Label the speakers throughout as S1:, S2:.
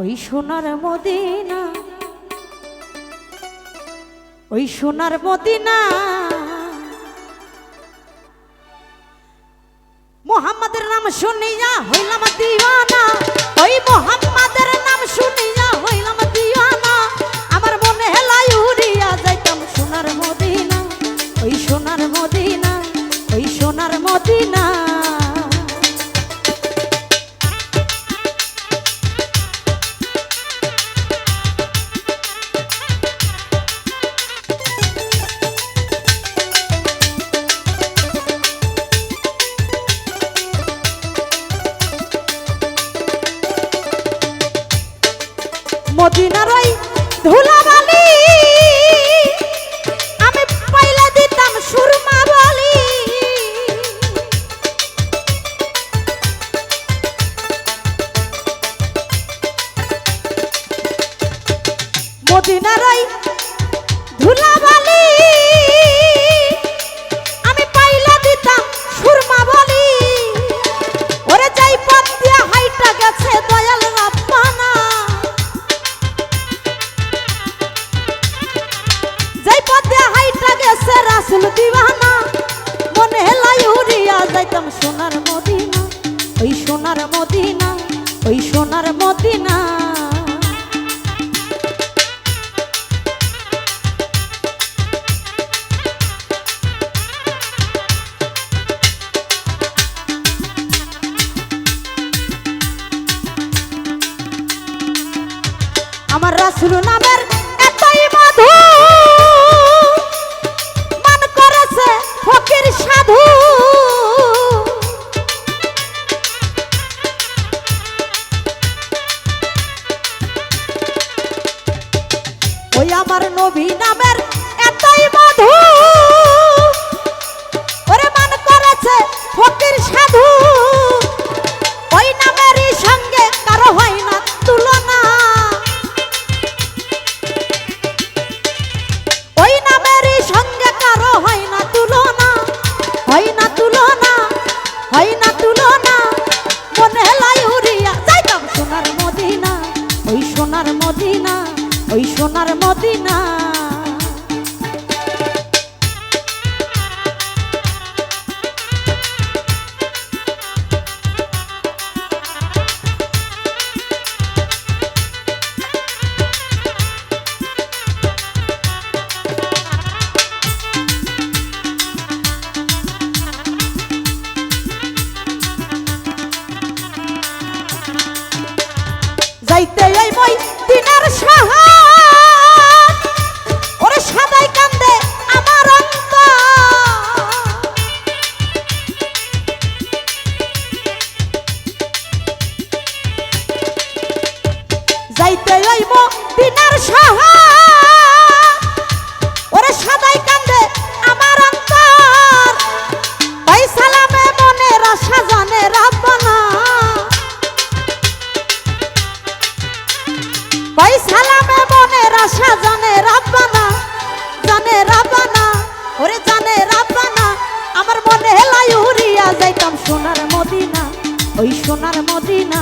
S1: ওই সোনার মদিনা, ওই সোনার মদিনা। মোহাম্মদের নাম শুনিয়া হইলাম দিওয়ানা, ওই মোহাম্মদের নাম শুনিয়া হইলাম দিওয়ানা। আমার মনে হেলাই উড়িয়া যাইতাম সোনার মদিনা, ওই সোনার মদিনা, ওই সোনার মদিনা। মদিনার ওই ধুলাবালি। আমি পাইলা দিতাম সুরমা বলি। মদিনার ওই সোনার মদিনা। আমার রাসুল নামের ওই আমার নবী নামের মদিনা। যাইতে যাইতে মো দিনের সাহার ওরে সাদাই কান্দে আমার অন্তর। ভাই সালামে মনের আশা জানে রাব্বানা ভাই সালামে মনের আশা জানে রাব্বানা জানে রাব্বানা ওরে জানে রাব্বানা আমার মনে হেলাই উড়িয়া যাইতাম সোনার মদিনা। ওই সোনার মদিনা,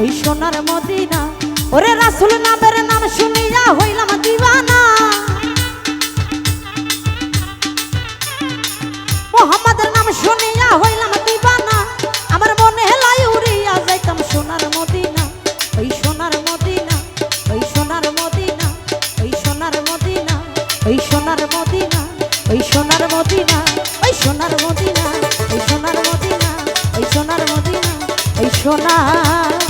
S1: ওই সোনার মদিনা। ওরে রাসুল নামের নাম শুনিয়া হইলাম দিওয়ানা। মোহাম্মদের নাম শুনিয়া হইলাম দিবানা আমার মনে হেলাই উড়িয়া যাইতাম সোনার মদিনা। ওই সোনার মদিনা, ওই সোনার মদিনা, ওই সোনার মদিনা, ওই সোনার মদিনা, ওই সোনার মদিনা, ওই সোনার মদিনা, ওই সোনার মদিনা, ওই সোনার মদিনা, ওই সোনার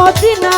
S1: মদিনা